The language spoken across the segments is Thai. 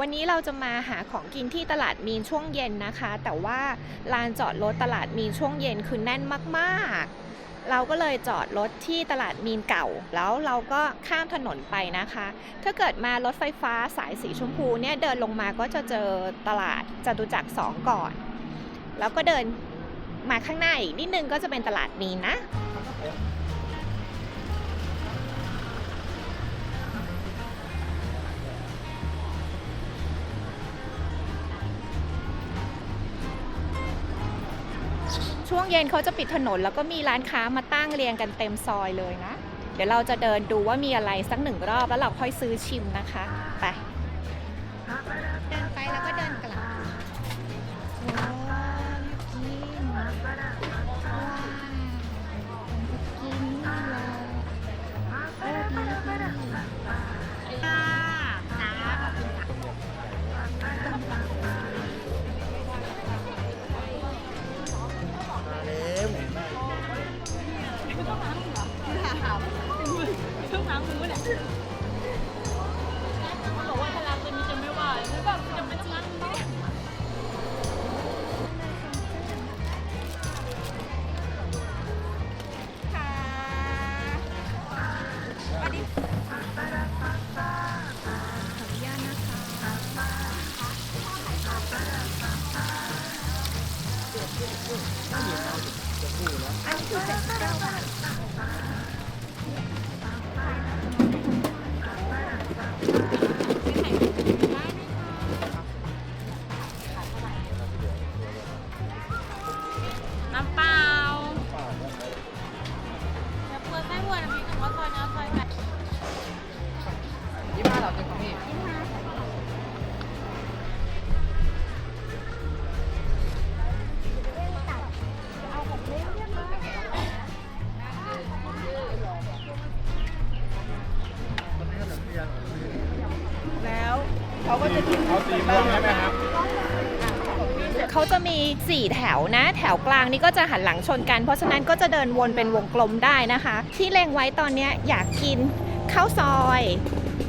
วันนี้เราจะมาหาของกินที่ตลาดมีนช่วงเย็นนะคะ แต่ว่าลานจอดรถตลาดมีนช่วงเย็นคือแน่นมากๆ เราก็เลยจอดรถที่ตลาดมีนเก่า แล้วเราก็ข้ามถนนไปนะคะ ถ้าเกิดมารถไฟฟ้าสายสีชมพูเนี่ยเดินลงมาก็จะเจอตลาดจตุจักรสองก่อน แล้วก็เดินมาข้างหน้าอีกนิดนึงก็จะเป็นตลาดมีนนะ ช่วงเย็นเขาจะปิดถนน แล้วก็มีร้านค้ามาตั้งเรียงกันเต็มซอยเลยนะ เดี๋ยวเราจะเดินดูว่ามีอะไรสักหนึ่งรอบแล้วเราค่อยซื้อชิมนะคะ ไป บอกว่าถ้ารักจะมีจะไม่ว่าไม่แบบจะไม่ต้องรักค่ะสวัสดีขออนุญาตนะคะอันนี้คือเจ็ดเก้าบาท เขาก็จะกินเอาสีม่วงใช่ไหมครับเขาจะมี 4 แถวนะ แถวกลางนี่ก็จะหันหลังชนกัน เพราะฉะนั้นก็จะเดินวนเป็นวงกลมได้นะคะ ที่เล็งไว้ตอนเนี้ยอยากกินข้าวซอย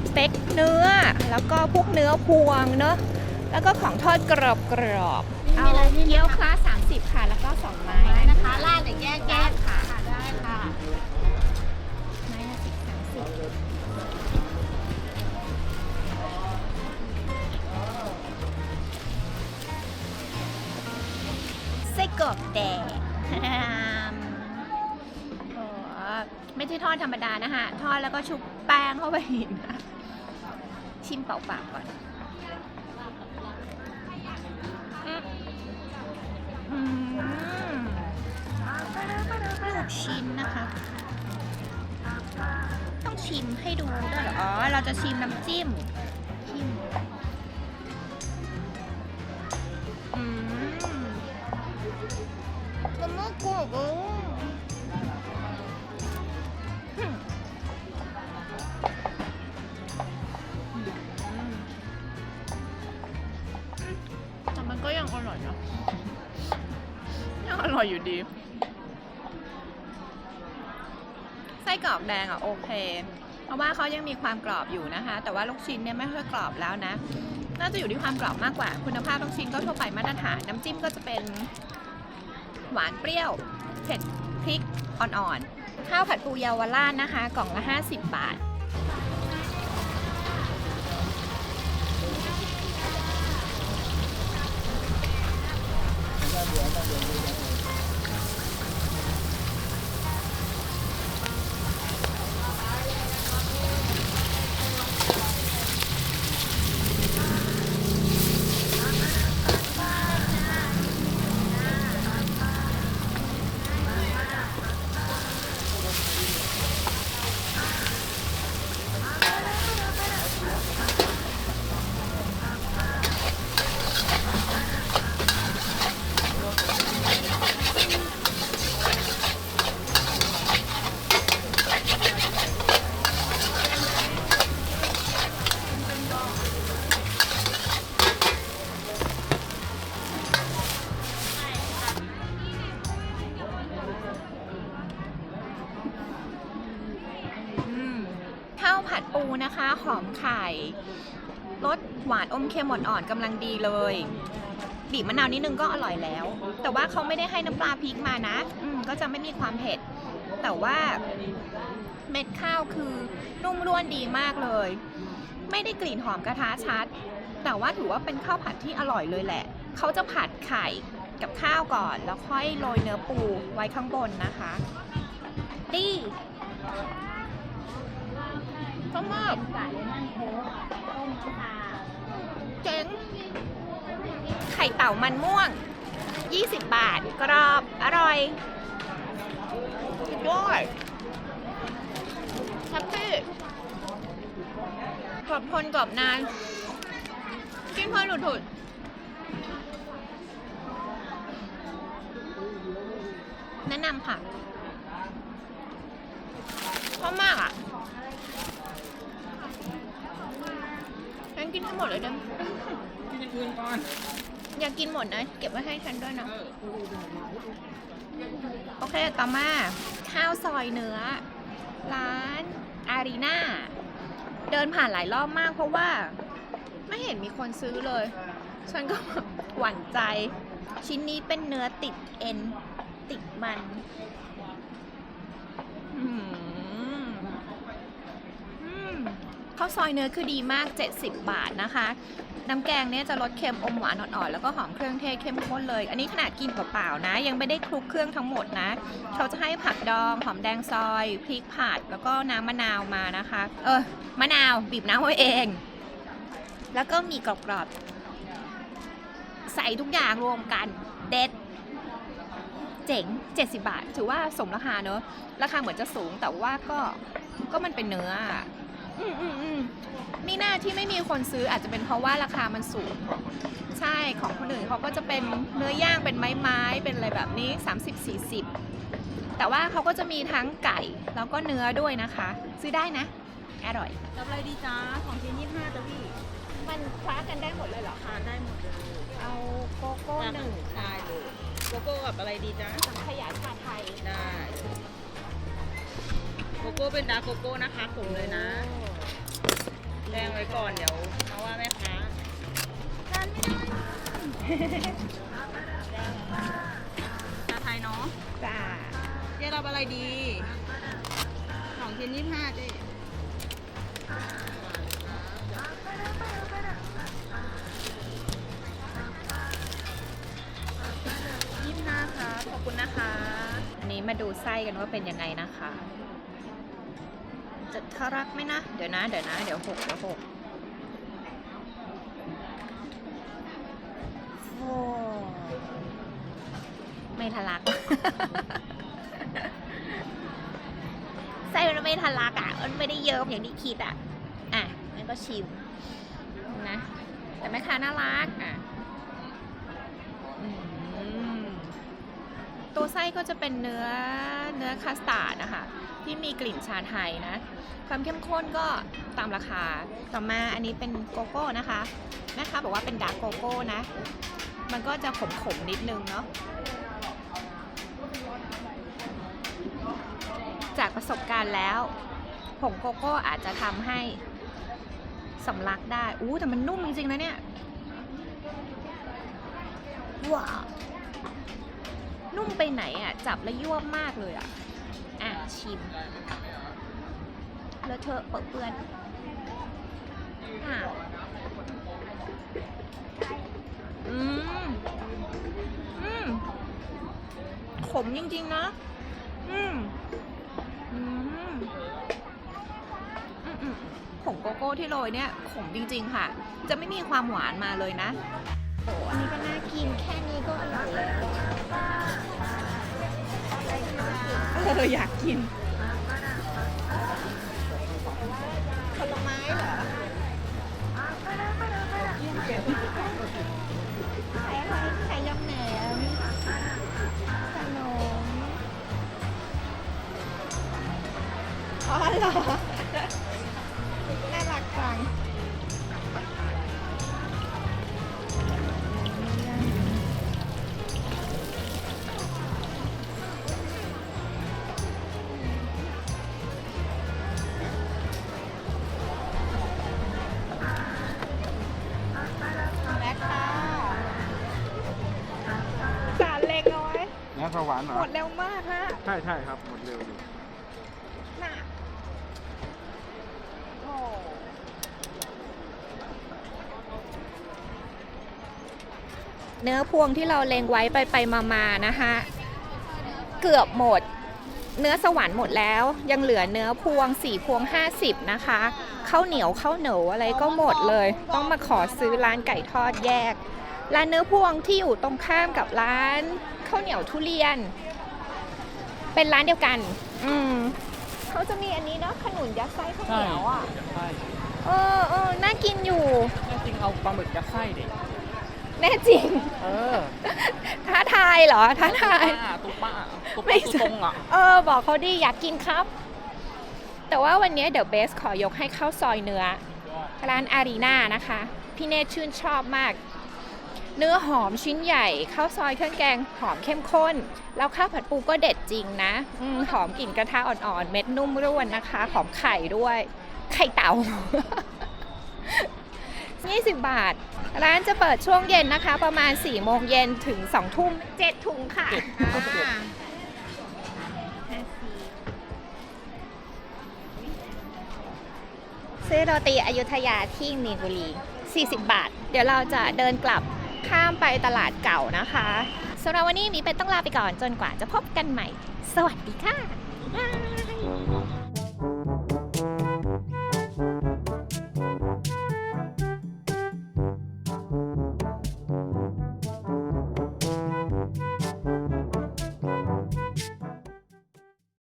สเต็กเนื้อ แล้วก็พวกเนื้อพวงเนอะแล้วก็ของทอดกรอบกรอบๆเอาเกี๊ยวคลาส30 ค่ะ แล้วก็ 2 ไม้ ส้กรอกแดงโอ้ไม่ใช่ทอดธรรมดานะคะทอดแล้วก็ชุบแป้งเข้าไปอีกนะชิมเปล่าๆก่อนอืมอืมลูกชิ้นนะคะ ต้องชิมให้ดูด้วยเหรอ อ๋อ เราจะชิมน้ำจิ้ม กรอบเอืมแต่มันก็ยังอร่อยนะยังอร่อยอยู่ดี ไส้กรอกแดงอะโอเค เพราะว่าเขายังมีความกรอบอยู่นะคะ แต่ว่าลูกชิ้นเนี่ยไม่ค่อยกรอบแล้วนะ น่าจะอยู่ที่ความกรอบมากกว่า คุณภาพลูกชิ้นก็ทั่วไปมาตรฐาน น้ำจิ้มก็จะเป็น หวานเปรี้ยวเผ็ดพริกอ่อนๆ ข้าวผัดปูเยาวราชนะคะ กล่องละ 50 บาท ผัดปูนะคะ หอมไข่รสหวานอมเค็มอ่อนๆกำลังดีเลยบีบมะนาวนิดนึงก็อร่อยแล้ว แต่ว่าเขาไม่ได้ให้น้ำปลาพริกมานะอืมก็จะไม่มีความเผ็ด แต่ว่าเม็ดข้าวคือนุ่มร่วนดีมากเลย ไม่ได้กลิ่นหอมกระทะชัด แต่ว่าถือว่าเป็นข้าวผัดที่อร่อยเลยแหละ เขาจะผัดไข่กับข้าวก่อน แล้วค่อยโรยเนื้อปูไว้ข้างบนนะคะดี ก็มากเจ๋งไข่เต่ามันม่วง 20 บาท กรอบ อร่อยสุดยอดแฮปปี้กรอบทนกรอบนาน กินเพลินหลุดๆแนะนำค่ะชอบมากอะงั้น กินให้หมดเลยเด้อกินอย่างอื่นก่อนอยากกินหมดนะ เก็บไว้ให้ฉันด้วยนะ โอเค ต่อมา ข้าวซอยเนื้อ ร้านอารีนาเดินผ่านหลายรอบมากเพราะว่า ไม่เห็นมีคนซื้อเลย ฉันก็หวั่นใจ ชิ้นนี้เป็นเนื้อติดเอ็น ติดมัน อืมอืม ข้าวซอยเนื้อคือดีมาก 70 บาทนะคะ น้ำแกงเนี่ยจะรสเค็มอมหวานอ่อนๆแล้วก็หอมเครื่องเทศเข้มข้นเลย อันนี้ขนาดกินเปล่าๆนะ ยังไม่ได้คลุกเครื่องทั้งหมดนะ เขาจะให้ผักดองหอมแดงซอยพริกผัดแล้วก็น้ำมะนาวมานะคะ เออมะนาวบีบน้ำไว้เอง แล้วก็มีกรอบๆใส่ทุกอย่างรวมกันเด็ดเจ๋ง 70 บาท ถือว่าสมราคาเนอะ ราคาเหมือนจะสูงแต่ว่าก็ ก็มันเป็นเนื้อ อะอืมอืมอืมนี่หน้าที่ไม่มีคนซื้ออาจจะเป็นเพราะว่าราคามันสูง ใช่ของคนอื่นเขาก็จะเป็นเนื้อย่างเป็นไม้ๆเป็นอะไรแบบนี้ 30-40 แต่ว่าเขาก็จะมีทั้งไก่แล้วก็เนื้อด้วยนะคะ ซื้อได้นะ อร่อย รับอะไรดีจ้าของชิ้นยี่ห้าจ้ะพี่มันคว้ากันได้หมดเลยเหรอ ทานได้หมดเลยเอาโกโก้หนึ่งได้เลยโกโก้กับอะไรดีจ้าสังขยาชาไทยได้โกโก้เป็นดาร์กโกโก้นะคะขมเลยนะ แจ้งไว้ก่อนเดี๋ยวมาว่าแม่ค้าชาไทยเนาะจ้าเจ๊รับอะไรดีของชิ้นยี่ห้าเจ๊ยี่ห้าคะขอบคุณนะคะ อันนี้มาดูไส้กันว่าเป็นยังไงนะคะ จะทะลักไหมนะ เดี๋ยวนะ เดี๋ยวนะ เดี๋ยวหกเดี๋ยวหกโอ้ไม่ทะลัก ไส้มันไม่ทะลักอะ มันไม่ได้เยิ้มอย่างที่คิดอะ อะงั้นก็ชิมนะ แต่แม่ค้าน่ารักอะอืม ตัวไส้ก็จะเป็นเนื้อเนื้อคัสตาร์ดนะคะที่มีกลิ่นชาไทยนะ ความเข้มข้นก็ตามราคา ต่อมาอันนี้เป็นโกโก้นะคะแม่ค้าบอกว่าเป็นดาร์กโกโก้นะ มันก็จะขมๆนิดนึงเนาะจากประสบการณ์แล้วผงโกโก้อาจจะทำให้สำลักได้ อู้แต่มันนุ่มจริงๆนะเนี่ย ว้าว นุ่มไปไหนอะ จับแล้วยวมากเลยอะ อะ ชิม แล้วเธอเปิดเปื้อนอะอืม อืม ขมจริงๆนะอืมอืมอืม อืมผงโกโก้ที่โรยเนี่ยขมจริงๆค่ะ จะไม่มีความหวานมาเลยนะ โอ้อันนี้ก็น อออยากกิน ผลไม้เหรอขายอะไรขายยำแหนมขนมอ๋อเหรอ น่ารักจัง ผักหวานเหรหมดเร็วมากฮะใช่ใช่ครับหมดเร็วอยู่น่ะโอ้เนื้อพวงที่เราเลงไว้ไปไปมามาๆนะคะเกือบหมด เนื้อสวรรค์หมดแล้ว ยังเหลือเนื้อพวงสี่พวง 50 นะคะข้าวเหนียวข้าวเหนียวอะไรก็หมดเลย ต้องมาขอซื้อร้านไก่ทอดแยก ร้านเนื้อพวงที่อยู่ตรงข้ามกับร้านข้าวเหนียวทุเรียน เป็นร้านเดียวกัน อืมเขาจะมีอันนี้เนาะขนุนยัดไส้ข้าวเหนียวอะใช่เออเออน่ากินอยู่ แน่จริงเอาปลาหมึกยัดไส้ดิแน่จริง เออท้าทายเหรอ ท้าทายป้าตุ๊ป้าตุ๊ไม่ป้าใช่ตุ๊ตรงอะเออ บอกเขาดิอยากกินครับ แต่ว่าวันนี้เดี๋ยวเบสขอยกให้ข้าวซอยเนื้อ ร้านอารีนานะคะ พี่เนตชื่นชอบมาก เนื้อหอมชิ้นใหญ่ข้าวซอยเครื่องแกงหอมเข้มข้น แล้วข้าวผัดปูก็เด็ดจริงนะอมหอมกลิ่นกระทะอ่อนๆ เม็ดนุ่มร่วนนะคะ หอมไข่ด้วย ไข่เต่า 20 บาท ร้านจะเปิดช่วงเย็นนะคะ ประมาณ 4 โมงเย็นถึง 2 ทุ่ม 7 ถุงค่ะอ่าซื้อโรตีอยุธยาที่มีนบุรี 40 บาท เดี๋ยวเราจะเดินกลับ ข้ามไปตลาดเก่านะคะสำหรับวันนี้มีเป็นต้องลาไปก่อนจนกว่าจะพบกันใหม่ สวัสดีค่ะบ๊ายบาย